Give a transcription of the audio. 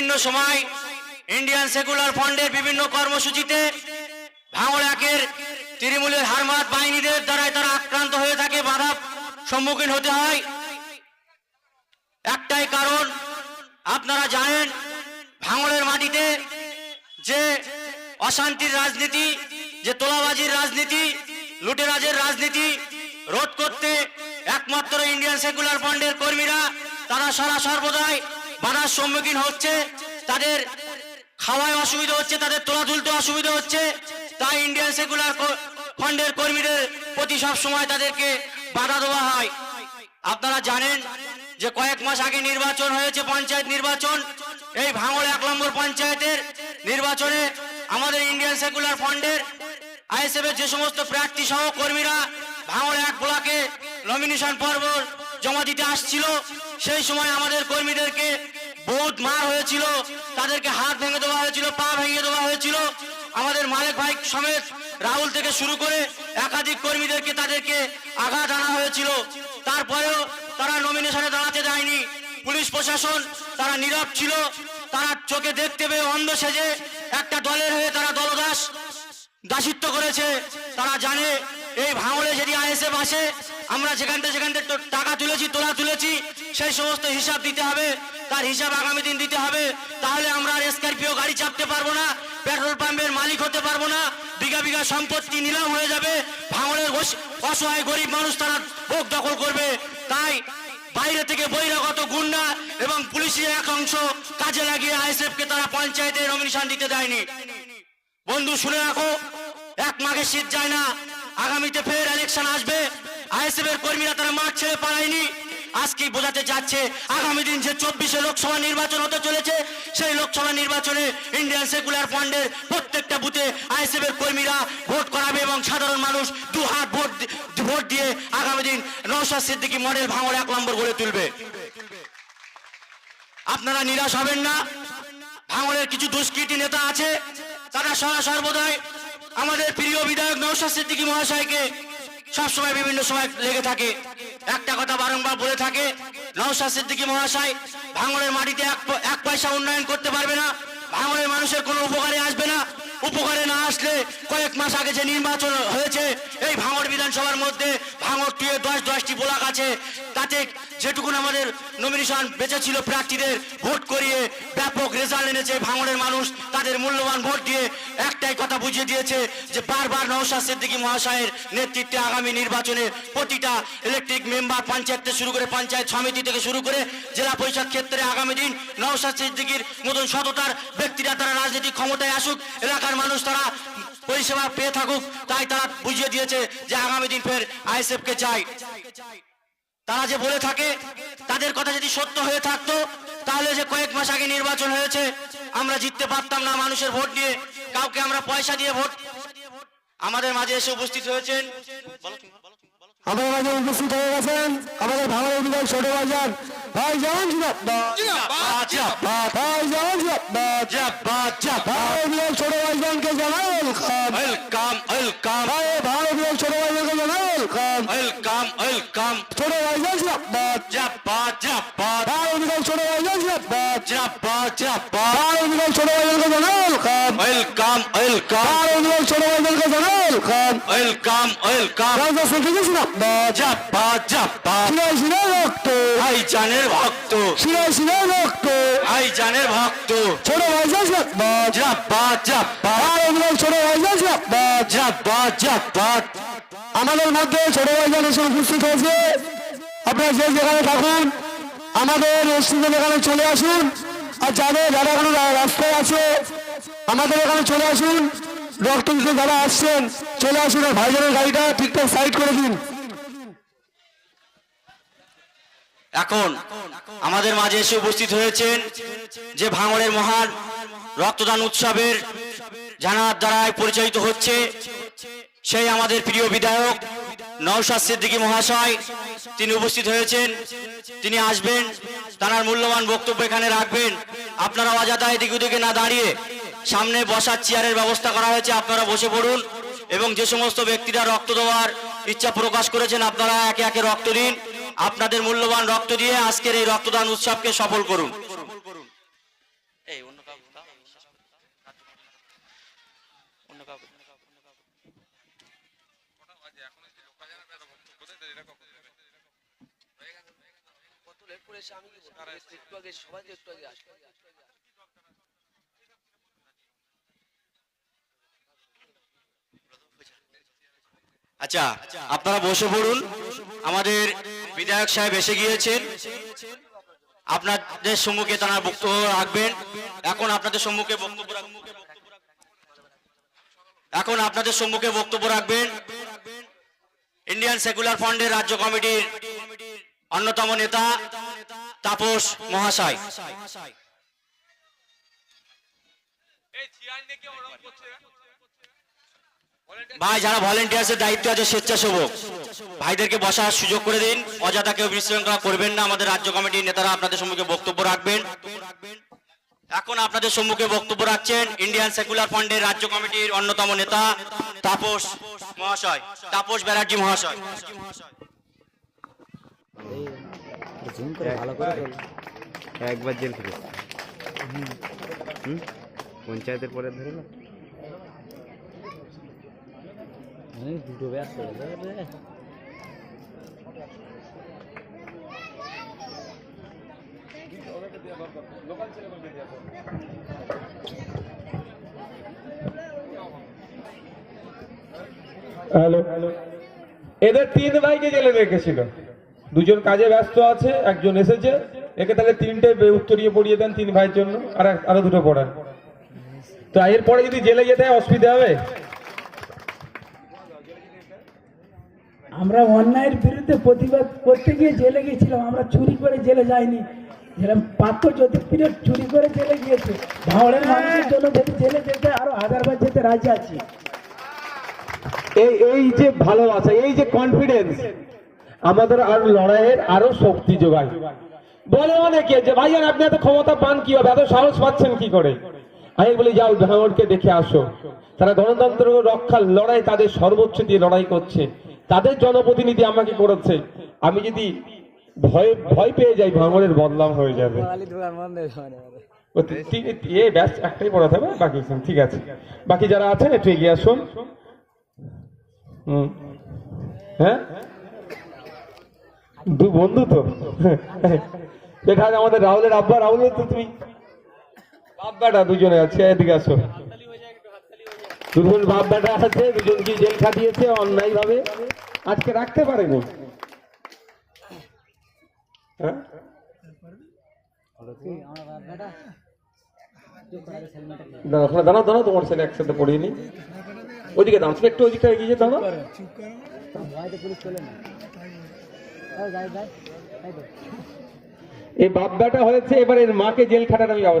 বিভিন্ন সময় Indian secular ফ্রন্টের বিভিন্ন কর্মসূচিতে ভাঙড় একের তৃণমূলের হারমাত বাহিনীদের দ্বারাই তারা আক্রান্ত হয়ে থাকে, বাধা সম্মুখীন হতে হয়। একটাই কারণ, আপনারা জানেন, ভাঙড়ের মাটিতে যে অশান্তির রাজনীতি, যে তোলাবাজির রাজনীতি, লুটেরাজের রাজনীতি রোধ করতে একমাত্র ইন্ডিয়ান সেকুলার ফ্রন্টের কর্মীরা, তারা সারা সর্বদাই বাধার সম্মুখীন হচ্ছে, তাদের খাওয়ায় অসুবিধা হচ্ছে, তাদের তোলা তুলতে অসুবিধা হচ্ছে। তাই ইন্ডিয়ান সেকুলার ফান্ডের কর্মীদের প্রতি সব সময় তাদেরকে বাধা দেওয়া হয়। আপনারা জানেন যে কয়েক মাস আগে নির্বাচন হয়েছে, পঞ্চায়েত নির্বাচন। এই ভাঙড় এক নম্বর পঞ্চায়েতের নির্বাচনে আমাদের ইন্ডিয়ান সেকুলার ফান্ডের আইএসএফ এর যে সমস্ত প্রার্থী সহ কর্মীরা ভাঙড় এক ব্লকে নমিনেশন পর্ব জমা দিতে আসছিল। সেই সময় আমাদের কর্মীদেরকে বহুত মার হয়েছিল, তাদেরকে হাত ভেঙে দেওয়া হয়েছিল, পা ভেঙে দেওয়া হয়েছিল। আমাদের মালিক ভাই সমেত রাহুল থেকে শুরু করে একাধিক কর্মীদেরকে তাদেরকে আঘাত আনা হয়েছিল। তারপরেও তারা নমিনেশনে দাঁড়াতে দেয়নি পুলিশ প্রশাসন তারা নীরব ছিল। তারা চোখে দেখতে পেয়ে অন্ধ সেজে একটা দলের হয়ে তারা দলদাস দাসিত্ব করেছে, তারা জানে, এই ভাঙড়ে যদি আইএসএফ আসে, আমরা যেখান থেকে টাকা তুলেছি, তোলা তুলেছি, সেই সমস্ত হিসাব দিতে হবে, তার হিসাব আগামী দিন দিতে হবে, তাহলে আমরা আর স্করপিও গাড়ি চাপতে পারব না, পেট্রোল পাম্পের মালিক হতে পারব না, বিঘা বিঘা সম্পত্তি নিলাম হয়ে যাবে, ভাঙড়ের অস- অসহায় গরিব মানুষ তারা ভোগ দখল করবে, তাই বাইরে থেকে বহিরাগত গুন্ডা এবং পুলিশের এক অংশ কাজে লাগিয়ে আইএসএফ কে তারা পঞ্চায়েতে নমিনেশন দিতে দেয়নি। বন্ধু, শুনে রাখো, এক মাঘের শীত যায় না। আগামীতে ফের ইলেকশন আসবে। আইএসএফ এর কর্মীরা তারা মাঠ ছেড়ে পালায়নি। আজকে বোঝাতে যাচ্ছে আগামী দিন যে চব্বিশে লোকসভা নির্বাচন হতে চলেছে, সেই লোকসভা নির্বাচনে ইন্ডিয়ান সেকুলার ফান্ডের প্রত্যেকটা বুথে আইএসএফ এর কর্মীরা ভোট করাবে এবং সাধারণ মানুষ দু হাত ভোট ভোট দিয়ে আগামী দিন নৌশাদ সিদ্দিকি মডেল ভাঙড় এক নম্বর গড়ে তুলবে। আপনারা নিরাশ হবেন না। ভাঙড়ের কিছু দুষ্কৃতী নেতা আছে। তারা সারা সর্বদাই আমাদের প্রিয় বিধায়ক নৌশাদ সিদ্দিকী মহাশয়কে সবসময় বিভিন্ন সময় লেগে থাকে। একটা কথা বারংবার বলে থাকে নৌশাদ সিদ্দিকী মহাশয় ভাঙড়ের মাটিতে এক পয়সা উন্নয়ন করতে পারবে না ভাঙড়ের মানুষের কোনো উপকারে আসবে না। উপকারে না আসলে কয়েক মাস আগে যে নির্বাচন হয়েছে, এই ভাঙড় বিধানসভার মধ্যে ভাঙড় টুয়ে দশ দশটি ব্লক আছে। তাতে যেটুকুন আমাদের নমিনেশন বেঁচে ছিল প্রার্থীদের, ভোট করিয়ে ব্যাপক রেজাল্ট এনেছে ভাঙড়ের মানুষ। তাদের মূল্যবান ভোট দিয়ে একটাই কথা বুঝিয়ে দিয়েছে যে বারবার নওশাদ সিদ্দিকী মহাশয়ের নেতৃত্বে আগামী নির্বাচনে প্রতিটা ইলেকট্রিক মেম্বার পঞ্চায়েত থেকে শুরু করে পঞ্চায়েত সমিতি থেকে শুরু করে জেলা পরিষদ ক্ষেত্রে আগামী দিন নওশাদ সিদ্দিকীর মতন সততার ব্যক্তিরা তারা রাজনৈতিক ক্ষমতায় আসুক এলাকার মানুষ তারা পরিষেবা পেয়ে থাকুক, তাই তারা বুঝিয়ে দিয়েছে যে আগামী দিন ফের আইএসএফ কে চাই। তারা যে বলে থাকে, তাদের কথা যদি সত্য হয়ে থাকতো, তাহলে যে কয়েক মাস আগে নির্বাচন হয়েছে, আমরা জিততে পারতাম না মানুষের ভোট দিয়ে কাউকে আমরা পয়সা দিয়ে ভোট আমাদের মাঝে এসে উপস্থিত হয়েছেন আমাদের মাঝে উপস্থিত হয়ে গেছেন আমাদের ভাঙার অভিযোগ ছোট বাজার ভাই জান ভাই বিধায়ক ছোট বাজারকে জানাই ওয়েলকাম ওয়েলকাম। ওয়েলকাম ভাই ভাঙড়ের বিধায়ক ছোট বাজারকে জানাই ওয়েলকাম ওয়েলকাম। ওয়েলকাম ছোট বাজার জিন্দাবাদ। জাপাত ছোট ওয়েলকাম ওয়েলকাম। ছোট ওয়েলকাম ওয়েলকাম। রাজা শিরায় শিরায় রক্ত ভক্ত। শিরায় শিরায় রক্ত ভক্ত ছোট ছোট আমাদের মধ্যে ছোট ভাইজান এসে উপস্থিত হয়েছে। আপনারা যে যেখানে থাকুন আমাদের স্টেশন এখানে চলে আসুন আর যাদের যারা এখন রাস্তায় আছে, আমাদের এখানে চলে আসুন। রক্ত দিতে যারা আসছেন, চলে আসুন আর ভাইজানের গাড়িটা ঠিকঠাক সাইড করে দিন। এখন আমাদের মাঝে এসে উপস্থিত হয়েছেন যে ভাঙড়ের মহান রক্তদান উৎসবের জানার দ্বারায় পরিচালিত হচ্ছে সেই আমাদের প্রিয় বিধায়ক নওশাদ সিদ্দিকী মহাশয়। তিনি উপস্থিত হয়েছেন, তিনি আসবেন, তার মূল্যবান বক্তব্য এখানে রাখবেন। আপনারা অযথা এদিকে ওদিকে না দাঁড়িয়ে সামনে বসার চেয়ারের ব্যবস্থা করা হয়েছে, আপনারা বসে পড়ুন এবং যে সমস্ত ব্যক্তিরা রক্ত দেওয়ার ইচ্ছা প্রকাশ করেছেন, আপনারা একে একে রক্ত দিন। আপনাদের মূল্যবান রক্ত দিয়ে আজকের এই রক্তদান উৎসবকে সফল করুন। এই অন্য কাউকে কত লেট করে এসে আমি কি বলব? এসে একটু আগে সবাই একটু আগে আসবে আচ্ছা আপনারা বসে পড়ুন। আমাদের বিধায়ক সাহেব এসে গিয়েছেন। আপনাদের সম্মুখে তারা বক্তব্য রাখবেন। এখন আপনাদের সম্মুখে বক্তব্য এখন আপনাদের সম্মুখে বক্তব্য রাখবেন। ইন্ডিয়ান সেকুলার ফান্ডের রাজ্য কমিটির অন্যতম নেতা তাপস মহাশয়। ভাই, যারা ভলেন্টিয়ার্সের দায়িত্ব আছে, স্বেচ্ছাসেবক। ভাইদেরকে বসার সুযোগ করে দিন। অযথা কেউ বিশৃঙ্খলা করবেন না। আমাদের রাজ্য কমিটির নেতারা আপনাদের সম্মুখে বক্তব্য রাখবেন। এখন আপনাদের সম্মুখে বক্তব্য রাখছেন ইন্ডিয়ান সেকুলার ফান্ডের রাজ্য কমিটির অন্যতম নেতা তাপস মহাশয়, তাপস ব্যানার্জি মহাশয়। একবার জেল খেটেছে পঞ্চায়েতের পরে ধরে না? দুটো ব্যস্ত হ্যালো। এদের তিন ভাইকে জেলে রেখেছিল। দুজন কাজে ব্যস্ত আছে, একজন এসেছে। একে তাহলে তিনটে উত্তরীয় পড়িয়ে দেন তিন ভাইয়ের জন্য, আর আরও দুটো পড়ান। তো এরপরে যদি জেলে যেতে অসুবিধা হবে? আমরা অন্যায়ের বিরুদ্ধে প্রতিবাদ করতে গিয়ে জেলে গেছিলাম আমরা চুরি করে জেলে যাইনি। যেরকম পাত্র জ্যোতিপ্রিয় চুরি করে জেলে গিয়েছে ভাওড়ের মানুষের জন্য যদি জেলে যেতে আরও হাজারবার যেতে রাজি আছি। এই এই যে ভালোবাসা এই যে কনফিডেন্স আমাদের আর লড়াইয়ের আরও শক্তি যোগায়। বলে অনেকে যে ভাইয়ান আপনি এত ক্ষমতা পান কি হবে? এত সাহস পাচ্ছেন কি করে? আমি বলি যাও ভাঙড়কে দেখে আসো। তারা গণতন্ত্র রক্ষার লড়াই তাদের সর্বোচ্চ দিয়ে লড়াই করছে। তাদের জনপ্রতিনিধি আমাকে করেছে। আমি যদি ভয় ভয় পেয়ে যাই ভাঙড়ের বদলাম হয়ে যাবে। এ ব্যাস একটাই পড়াতে হবে বাকি ঠিক আছে। বাকি যারা আছেন একটু এগিয়ে আসুন। হুম। হ্যাঁ? দু বন্ধু তো। এটা আমাদের রাহুলের আব্বা। রাহুল তো তুমি? বাপ বেটা দুজনে আছে এদিকে আসো। দুজন বাপ বেটা দুজন কি জেল খাটিয়েছে অন্যায় ভাবে আজকে রাখতে পারেনি হ্যাঁ? দাঁড়াও তোমার একসাথে একটু এই হয়েছে, এবার এর মাকে জেল খাটার আমি ব্যবস্থা